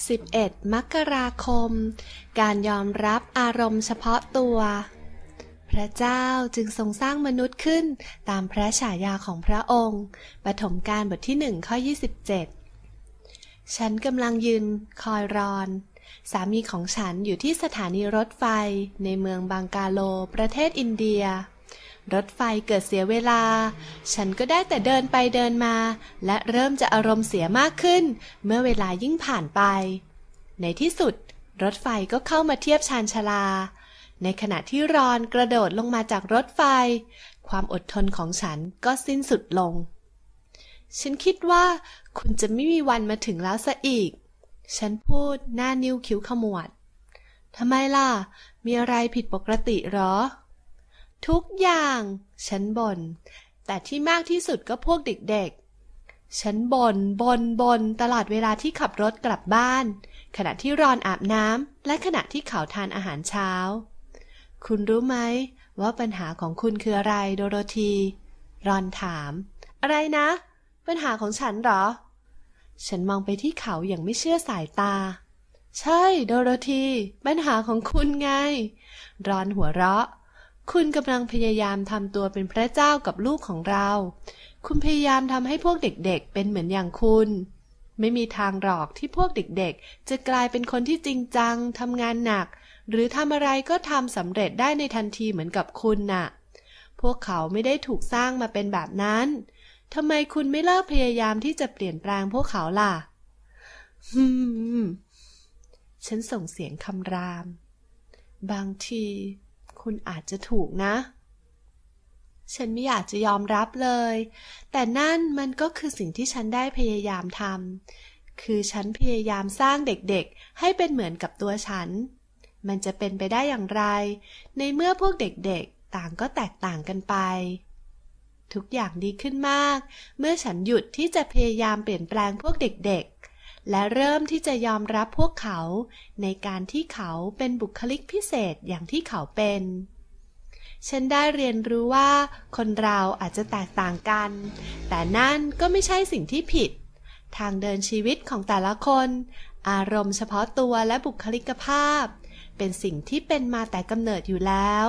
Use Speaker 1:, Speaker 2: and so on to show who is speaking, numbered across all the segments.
Speaker 1: 11 มกราคม การยอมรับอารมณ์เฉพาะตัว พระเจ้าจึงทรงสร้างมนุษย์ขึ้นตามพระฉายาของพระองค์ ปฐมกาลบทที่หนึ่งข้อ 27 ฉันกำลังยืนคอยรอน สามีของฉันอยู่ที่สถานีรถไฟในเมืองบางกาโล ประเทศอินเดีย รถไฟเกิดเสียเวลา ฉันก็ได้แต่เดินไปเดินมา และเริ่มจะอารมณ์เสียมากขึ้น เมื่อเวลายิ่งผ่านไป ในที่สุด รถไฟก็เข้ามาเทียบชานชาลา ในขณะที่รอนกระโดดลงมาจากรถไฟ ความอดทนของฉันก็สิ้นสุดลง ฉันคิดว่า คุณจะไม่มีวันมาถึงแล้วซะอีก ฉันพูดหน้านิ้วคิ้วขมวดทำไมล่ะ มีอะไรผิดปกติหรอ ทุกอย่าง ฉันบน่นแต่ที่มากที่สุดก็พวกเด็กๆ ฉันบน่นบนบนตลอดเวลาที่ขับรถกลับบ้าน ขณะที่รอนอาบน้ำและขณะที่เขาทานอาหารเช้า คุณรู้ไหม ว่าปัญหาของคุณคืออะไรโดโรธี รอนถาม อะไรนะ ปัญหาของฉันหรอ ฉันมองไปที่เขาอย่างไม่เชื่อสายตาใช่ โดโรธี ปัญหาของคุณไง รอนหัวเราะ คุณกำลังพยายามทำตัวเป็นพระเจ้ากับลูกของเรา คุณพยายามทำให้พวกเด็กๆ เป็นเหมือนอย่างคุณ ไม่มีทางหรอกที่พวกเด็กๆ จะกลายเป็นคนที่จริงจังทำงานหนัก หรือทำอะไรก็ทำสำเร็จได้ในทันทีเหมือนกับคุณน่ะ พวกเขาไม่ได้ถูกสร้างมาเป็นแบบนั้นทำไมคุณไม่เลิกพยายามที่จะเปลี่ยนแปลงพวกเขาล่ะฮึมฉันส่งเสียงคำราม บางที คุณอาจจะถูกนะ ฉันไม่อยากจะยอมรับเลย แต่นั่นมันก็คือสิ่งที่ฉันได้พยายามทำคือฉันพยายามสร้างเด็กๆ ให้เป็นเหมือนกับตัวฉัน มันจะเป็นไปได้อย่างไร ในเมื่อพวกเด็กๆ ต่างก็แตกต่างกันไป ทุกอย่างดีขึ้นมาก เมื่อฉันหยุดที่จะพยายามเปลี่ยนแปลงพวกเด็กๆ และเริ่มที่จะยอมรับพวกเขา ในการที่เขาเป็นบุคลิกพิเศษอย่างที่เขาเป็น ฉันได้เรียนรู้ว่า คนเราอาจจะแตกต่างกัน แต่นั่นก็ไม่ใช่สิ่งที่ผิด ทางเดินชีวิตของแต่ละคน อารมณ์เฉพาะตัวและบุคลิกภาพ เป็นสิ่งที่เป็นมาแต่กำเนิดอยู่แล้ว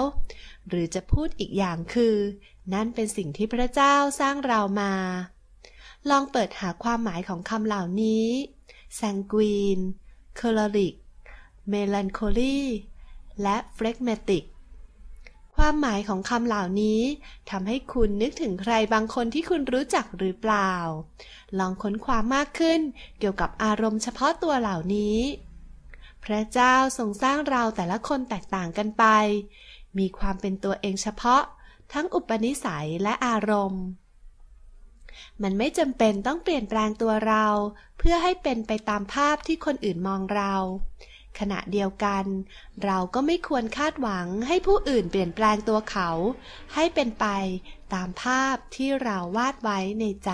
Speaker 1: หรือจะพูดอีกอย่างคือ นั่นเป็นสิ่งที่พระเจ้าสร้างเรามา ลองเปิดหาความหมายของคำเหล่านี้ sanguine choleric melancholy และ phlegmatic ความหมายของคำเหล่านี้ทำให้คุณนึกถึงใครบางคนที่คุณรู้จักหรือเปล่า ลองค้นความมากขึ้นเกี่ยวกับอารมณ์เฉพาะตัวเหล่านี้ พระเจ้าทรงสร้างเราแต่ละคนแตกต่างกันไป มีความเป็นตัวเองเฉพาะ ทั้งอุปนิสัยและอารมณ์ มันไม่จำเป็นต้องเปลี่ยนแปลงตัวเรา เพื่อให้เป็นไปตามภาพที่คนอื่นมองเรา ขณะเดียวกัน เราก็ไม่ควรคาดหวังให้ผู้อื่นเปลี่ยนแปลงตัวเขา ให้เป็นไปตามภาพที่เราวาดไว้ในใจ